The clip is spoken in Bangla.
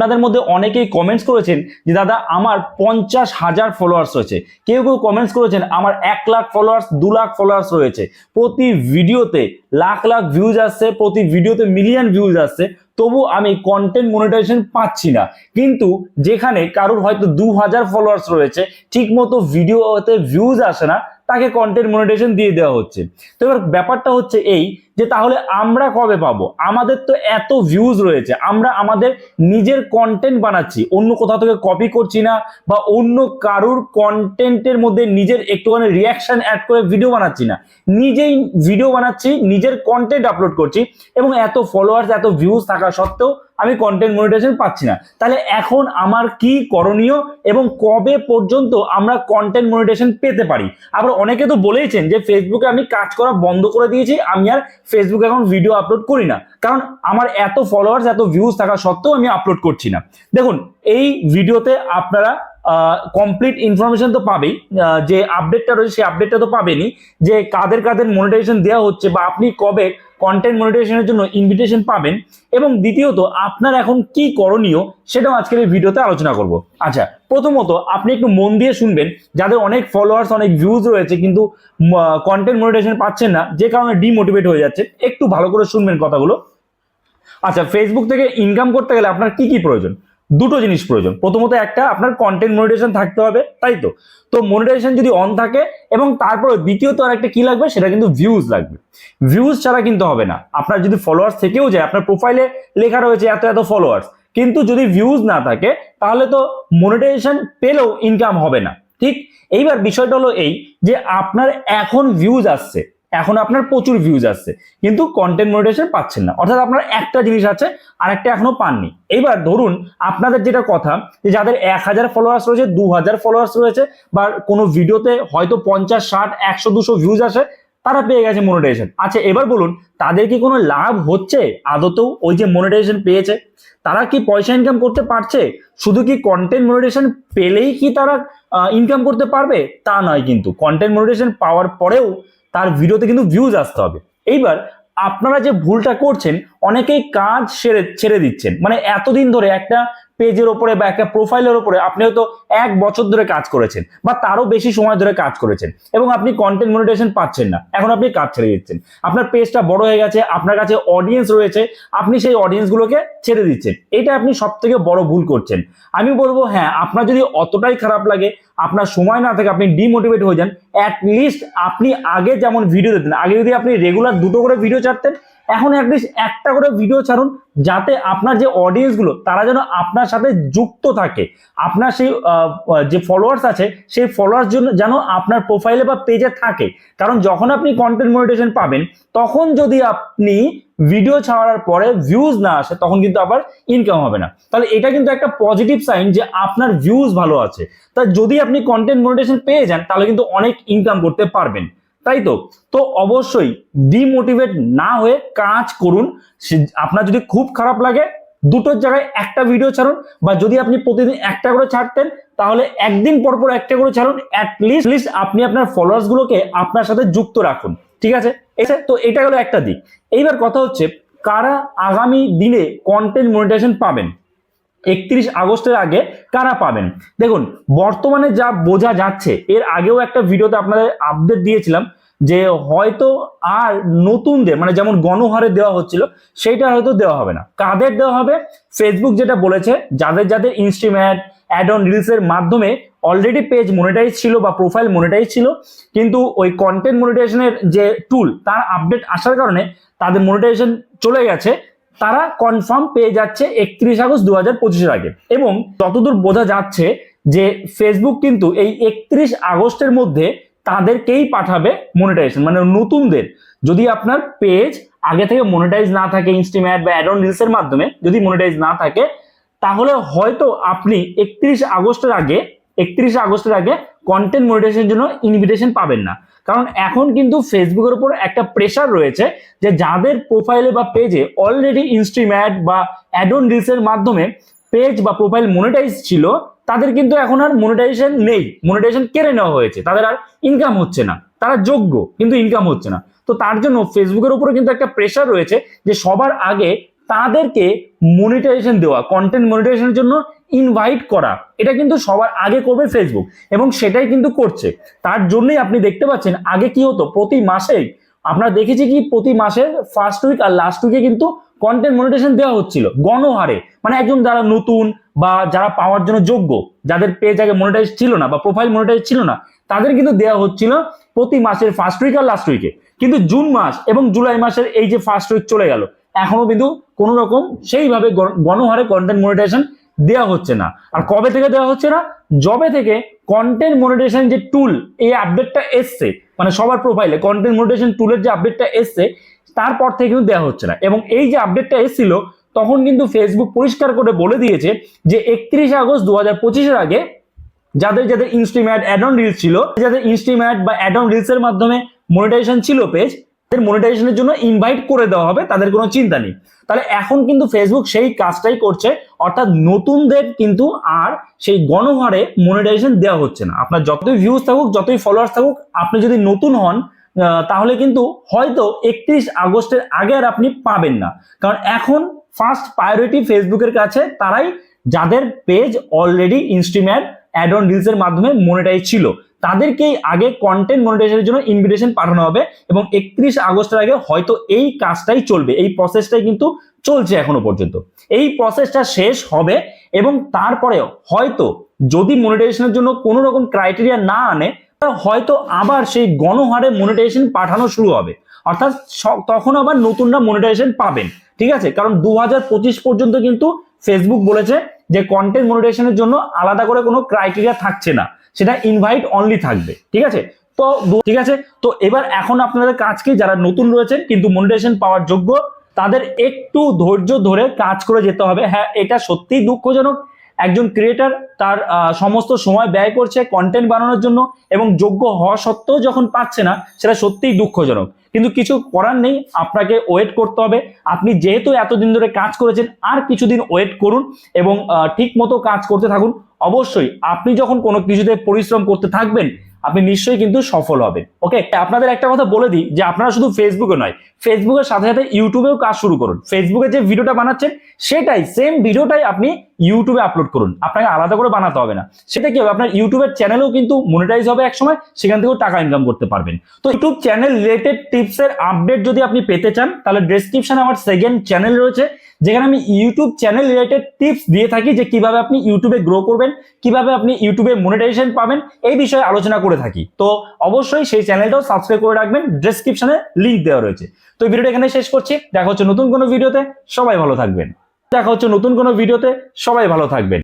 আপনাদের মধ্যে অনেকেই কমেন্টস করেছেন যে, দাদা, আমার পঞ্চাশ হাজার ফলোয়ার্স রয়েছে। কেউ কেউ কমেন্টস করেছেন, আমার এক লাখ ফলোয়ার্স দু লাখ ফলোয়ার্স রয়েছে। প্রতি ভিডিওতে লাখ লাখ ভিউজ আসছে, প্রতি ভিডিওতে মিলিয়ন ভিউজ আসছে, তবু আমি কন্টেন্ট মনিটাইজেশন পাচ্ছি না। কিন্তু যেখানে কারোর হয়তো দু হাজার ফলোয়ার্স রয়েছে ঠিক মতো ভিডিওতে ভিউজ আসে না তাকে কন্টেন্ট মনিটাইজেশন দিয়ে দেওয়া হচ্ছে। তো এবার ব্যাপারটা হচ্ছে এই যে তাহলে আমরা কবে পাবো? আমাদের তো এত ভিউজ রয়েছে, আমরা আমাদের নিজের কন্টেন্ট বানাচ্ছি, অন্য কোথাও থেকে কপি করছি না বা অন্য কারুর কন্টেন্টের মধ্যে নিজের একটুখানি রিয়াকশন অ্যাড করে ভিডিও বানাচ্ছি না। নিজেই ভিডিও বানাচ্ছি, নিজের কন্টেন্ট আপলোড করছি এবং এত ফলোয়ার্স এত ভিউজ থাকা সত্ত্বেও আমি কন্টেন্ট মনিটাইজেশন পাচ্ছি না। তাহলে এখন আমার কি করণীয় এবং কবে পর্যন্ত আমরা কন্টেন্ট মনিটাইজেশন পেতে পারি? আবার অনেকে তো বলেইছেন যে ফেসবুকে আমি কাজ করা বন্ধ করে দিয়েছি, আমি আর ফেসবুকে এখন ভিডিও আপলোড করি না। কারণ আমার এত ফলোয়ার্স এত ভিউজ থাকা সত্ত্বেও আমি আপলোড করছি না। দেখুন, এই ভিডিওতে আপনারা কমপ্লিট ইনফরমেশন তো পাবেই। যে আপডেটটা রয়েছে সেই আপডেটটা তো পাবেনই। যে কাদের কাদের মনিটাইজেশন দেওয়া হচ্ছে বা আপনি কবে কন্টেন্ট মনিটাইজেশনের জন্য ইনভিটেশন পাবেন। এবং দ্বিতীয়ত, আপনার এখন কি করণীয় সেটাও আজকের এই ভিডিওতে আলোচনা করব। আচ্ছা প্রথমত আপনি একটু মন দিয়ে শুনবেন। যাদের অনেক ফলোয়ার্স অনেক ভিউজ রয়েছে কিন্তু কন্টেন্ট মনিটাইজেশন পাচ্ছেন না, যে কারণে ডিমোটিভেট হয়ে যাচ্ছে, একটু ভালো করে শুনবেন কথাগুলো। আচ্ছা ফেসবুক থেকে ইনকাম করতে গেলে আপনার কি কি প্রয়োজন? দুটো জিনিস প্রয়োজন। প্রথমত একটা, আপনার কন্টেন্ট মনিটাইজেশন থাকতে হবে, তাই তো? তো মনিটাইজেশন যদি অন থাকে, এবং তারপরে দ্বিতীয়ত আর একটা কি লাগবে? সেটা কিন্তু ভিউজ লাগবে। ভিউজ ছাড়া কিন্তু হবে না। আপনার যদি ফলোয়ার্স থেকেও যায়, আপনার প্রোফাইলে লেখা রয়েছে এত এত ফলোয়ার্স কিন্তু যদি ভিউজ না থাকে, তাহলে তো মনিটাইজেশন পেলেও ইনকাম হবে না। ঠিক? এইবার বিষয়টা হলো এই যে আপনার এখন ভিউজ আসছে। এখন আপনার প্রচুর ভিউজ আসছে। কিন্তু কন্টেন্ট মনিটাইজেশন পাচ্ছেন না। অর্থাৎ আপনার একটা জিনিস আছে আর একটা এখনও পাননি। এইবার ধরুন আপনাদের যেটা কথা, যে যাদের এক হাজার ফলোয়ার্স রয়েছে, দু হাজার ফলোয়ার্স রয়েছে, বা কোনো ভিডিওতে হয়তো পঞ্চাশ, ষাট, একশো, দুশো ভিউজ আসে, তারা পেয়ে গেছে মনিটাইজেশন আচ্ছা এবার বলুন, তাদের কি কোনো লাভ হচ্ছে? আদতেও ওই যে মনিটাইজেশন পেয়েছে, তারা কি পয়সা ইনকাম করতে পারছে? শুধু কি কন্টেন্ট মনিটাইজেশন পেলেই কি তারা ইনকাম করতে পারবে? তা নয় কিন্তু। কন্টেন্ট মনিটাইজেশন পাওয়ার পরেও তার ভিডিওতে কিন্তু ভিউজ আসতে হবে। এইবার আপনারা যে ভুলটা করছেন, অনেকেই কাজ সেরে, ছেড়ে দিচ্ছেন। মানে এতদিন ধরে একটা পেজের ওপরে বা একটা প্রোফাইলের ওপরে আপনি হয়তো এক বছর ধরে কাজ করেছেন বা তারও বেশি সময় ধরে কাজ করেছেন এবং আপনি কন্টেন্ট মনিটাইজেশন পাচ্ছেন না। এখন আপনি কাজ ছেড়ে দিচ্ছেন। আপনার পেজটা বড় হয়ে গেছে, আপনার কাছে অডিয়েন্স রয়েছে, আপনি সেই অডিয়েন্সগুলোকে ছেড়ে দিচ্ছেন। এটা আপনি সব থেকে বড় ভুল করছেন। আমি বলব হ্যাঁ আপনার যদি অতটাই খারাপ লাগে, আপনার সময় না থাকে, আপনি ডিমোটিভেট হয়ে যান অ্যাটলিস্ট আপনি আগে যেমন ভিডিও দিতেন আগে যদি আপনি রেগুলার দুটো করে ভিডিও ছাড়তেন এখন অ্যাটলিস্ট একটা করে ভিডিও ছাড়ুন, যাতে আপনার যে অডিয়েন্সগুলো তারা যেন আপনার সাথে যুক্ত থাকে। আপনার সেই যে ফলোয়ার্স আছে, সেই ফলোয়ার্স জন্য যেন আপনার প্রোফাইলে বা পেজে থাকে। কারণ যখন আপনি কন্টেন্ট মনিটেশন পাবেন, তখন যদি আপনি ভিডিও ছাড়ার পরে ভিউজ না আসে, তখন কিন্তু আবার ইনকাম হবে না। তাহলে এটা কিন্তু একটা পজিটিভ সাইন যে আপনার ভিউজ ভালো আছে। তা যদি আপনি কন্টেন্ট মনিটেশন পেয়ে যান, তাহলে কিন্তু অনেক ইনকাম করতে পারবেন। তাই তো তো অবশ্যই ডিমোটিভেট না হয়ে কাজ করুন। আপনার যদি খুব খারাপ লাগে, দুটোর জায়গায় একটা ভিডিও ছাড়ুন বা যদি আপনি প্রতিদিন একটা করে ছাড়তেন, তাহলে একদিন পর পর একটা করে ছাড়ুন অ্যাটলিস্ট লিস্ট আপনি আপনার ফলোয়ার্স গুলোকে আপনার সাথে যুক্ত রাখুন। ঠিক আছে? তো এটা হলো একটা দিক। এইবার কথা হচ্ছে, কারা আগামী দিনে কন্টেন্ট মনিটাইজেশন পাবেন? একত্রিশ আগস্টের আগে কারা পাবেন? দেখুন, বর্তমানে যা বোঝা যাচ্ছে, এর আগেও একটা ভিডিওতে আপনাদের আপডেট দিয়েছিলাম যে হয়তো আর নতুনদের মানে যেমন গণহারে দেওয়া হচ্ছিল, সেইটা হয়তো দেওয়া হবে না। কাদের দেওয়া হবে? ফেসবুক যেটা বলেছে, যাদের যাদের ইনস্ট্রিমেন্ট অ্যাড অন রিলসের মাধ্যমে অলরেডি পেজ মনিটাইজ ছিল বা প্রোফাইল মনিটাইজ ছিল, কিন্তু ওই কন্টেন্ট মনিটাইজেশনের যে টুল তার আপডেট আসার কারণে তাদের মনিটাইজেশন চলে গেছে। তারা কনফার্ম পেয়ে যাচ্ছে একত্রিশ আগস্ট দু হাজার পঁচিশের আগে। এবং যতদূর বোঝা যাচ্ছে যে ফেসবুক কিন্তু এই একত্রিশ আগস্টের মধ্যে তাদেরকেই পাঠাবে মনিটাইজেশন মানে নতুনদের। যদি আপনার পেজ আগে থেকে মনিটাইজ না থাকে ইনস্টিম্যাট বা অ্যাডন রিলসের মাধ্যমে, যদি মনিটাইজ না থাকে, তাহলে হয়তো আপনি একত্রিশ আগস্টের আগে একত্রিশ আগস্টের আগে কন্টেন্ট মনিটাইজেশনের জন্য ইনভিটেশন পাবেন না। কারণ এখন কিন্তু ফেসবুকের উপর একটা প্রেশার রয়েছে যে যাদের প্রোফাইলে বা পেজে অলরেডি ইনস্ট্রিম্যাট বা অ্যাডন রিলসের মাধ্যমে পেজ বা প্রোফাইল মনিটাইজ ছিল, তাদের কিন্তু এখন আর মনিটাইজেশন নেই। মনিটাইজেশন কেড়ে নেওয়া হয়েছে। তাদের আর ইনকাম হচ্ছে না। তারা যোগ্য, কিন্তু ইনকাম হচ্ছে না। তো তার জন্য ফেসবুকের উপরে কিন্তু একটা প্রেশার রয়েছে যে সবার আগে তাদেরকে মনিটাইজেশন দেওয়া কন্টেন্ট মনিটাইজেশনের জন্য ইনভাইট করা, এটা কিন্তু সবার আগে করবে ফেসবুক এবং সেটাই কিন্তু করছে। তার জন্যই আপনি দেখতে পাচ্ছেন, আগে কি হতো, প্রতি মাসেই আপনারা দেখেছি কি প্রতি মাসের ফার্স্ট উইক আর লাস্ট উইকে কিন্তু কন্টেন্ট মনিটাইজেশন দেওয়া হচ্ছিল, গণহারে। মানে একজন যারা নতুন বা যারা পাওয়ার জন্য যোগ্য, যাদের পেজ আগে মনিটাইজ ছিল না বা প্রোফাইল মনিটাইজ ছিল না, তাদের কিন্তু দেওয়া হচ্ছিল প্রতি মাসের ফার্স্ট উইক আর লাস্ট উইকে কিন্তু জুন মাস এবং জুলাই মাসের এই যে ফার্স্ট উইক চলে গেল, এখনও কিন্তু কোনো রকম সেইভাবে গণহারে কন্টেন্ট মনিটাইজেশন দেওয়া হচ্ছে না। আর কবে থেকে দেওয়া হচ্ছে না? জবে থেকে কন্টেন্ট মনিটাইজেশন যে টুল এই আপডেটটা এসছে মানে সবার প্রোফাইলে কন্টেন্ট মনিটাইজেশন টুলের যে আপডেটটা এসছে, তারপর থেকে কিন্তু দেওয়া হচ্ছে না। এবং এই যে আপডেটটা এসেছিল, তখন কিন্তু ফেসবুক পরিষ্কার করে বলে দিয়েছে যে একত্রিশ আগস্ট দু হাজার পঁচিশের আগে যাদের যাদের ইনস্টিম্যাট অ্যাড অন রিলস ছিল, যাদের ইনস্টিম্যাট বা অ্যাড অন রিলস এর মাধ্যমে মনিটাইজেশন ছিল পেজ তাদের মনিটাইজেশনের জন্য ইনভাইট করে দেওয়া হবে, তাদের কোনো চিন্তা নেই। তাহলে এখন কিন্তু ফেসবুক সেই কাজটাই করছে, অর্থাৎ নতুনদের কিন্তু আর সেই গণহারে মনিটাইজেশন দেওয়া হচ্ছে না। আপনার যতই ভিউজ থাকুক, যতই ফলোয়ার্স থাকুক, আপনি যদি নতুন হন তাহলে কিন্তু হয়তো একত্রিশ আগস্টের আগে আর আপনি পাবেন না। কারণ এখন ফার্স্ট প্রায়োরিটি ফেসবুকের কাছে, তারাই যাদের পেজ অলরেডি ইনস্টিম্যাট অ্যাড অন রিলসের মাধ্যমে মনিটাইজ ছিল। তাদেরকেই আগে কন্টেন্ট মনিটাইজেশনের জন্য ইনভিটেশন পাঠানো হবে এবং একত্রিশ আগস্টের আগে হয়তো এই কাজটাই চলবে, এই প্রসেসটাই কিন্তু চলছে এখনও পর্যন্ত। এই প্রসেসটা শেষ হবে এবং তারপরে হয়তো যদি মনিটাইজেশনের জন্য কোনো রকম ক্রাইটেরিয়া না আনে হয়তো আবার সেই গণহারে মনিটাইজেশন পাঠানো শুরু হবে। অর্থাৎ তখন আবার নতুনরা মনিটাইজেশন পাবেন, ঠিক আছে? কারণ দু হাজার পঁচিশ পর্যন্ত কিন্তু ফেসবুক বলেছে যে কন্টেন্ট মনিটাইজেশনের জন্য আলাদা করে কোনো ক্রাইটেরিয়া থাকছে না। সেটা ইনভাইট অনলি থাকবে, ঠিক আছে? তো ঠিক আছে? তো এবার এখন আপনাদের কাজ কি? যারা নতুন রয়েছেন, কিন্তু মনিটাইজেশন পাওয়ার যোগ্য, তাদের একটু ধৈর্য ধরে কাজ করে যেতে হবে। হ্যাঁ এটা সত্যিই দুঃখজনক। একজন ক্রিয়েটার তার সমস্ত সময় ব্যয় করছে কন্টেন্ট বানানোর জন্য এবং যোগ্য হওয়া সত্ত্বেও যখন পাচ্ছে না, সেটা সত্যিই দুঃখজনক। কিন্তু কিছু করার নেই, আপনাকে ওয়েট করতে হবে। আপনি যেহেতু এতদিন ধরে কাজ করেছেন, আর কিছুদিন ওয়েট করুন এবং ঠিক মতো কাজ করতে থাকুন। অবশ্যই আপনি যখন কোনো কিছুতে পরিশ্রম করতে থাকবেন আপনি নিশ্চয়ই কিন্তু সফল হবেন। ওকে আপনাদের একটা কথা বলে দিই যে আপনারা শুধু ফেসবুকে নয় ফেসবুকের সাথে সাথে ইউটিউবেও কাজ শুরু করুন। ফেসবুকে যে ভিডিওটা বানাচ্ছেন, সেটাই সেম ভিডিওটাই আপনি ইউটিউবে আপলোড করুন। আপনাকে আলাদা করে বানাতে হবে না। সেটা কি হবে? আপনার ইউটিউবের চ্যানেলেও কিন্তু মনিটাইজ হবে একসময়, সেখান থেকেও টাকা ইনকাম করতে পারবেন। তো ইউটিউব চ্যানেল রিলেটেড টিপসের আপডেট যদি আপনি পেতে চান, তাহলে ডেসক্রিপশনে আমার সেকেন্ড চ্যানেল রয়েছে, যেখানে আমি ইউটিউব চ্যানেল রিলেটেড টিপস দিয়ে থাকি যে কীভাবে আপনি ইউটিউবে গ্রো করবেন, কীভাবে আপনি ইউটিউবে মনিটাইজেশন পাবেন, এই বিষয়ে আলোচনা করে থাকি। তো অবশ্যই সেই চ্যানেলটাও সাবস্ক্রাইব করে রাখবেন ডেসক্রিপশনে লিংক দেওয়া রয়েছে। তো ভিডিওটা এখানে শেষ করছি, দেখা হচ্ছে নতুন কোনো ভিডিওতে, সবাই ভালো থাকবেন। দেখা হচ্ছে নতুন কোনো ভিডিওতে, সবাই ভালো থাকবেন।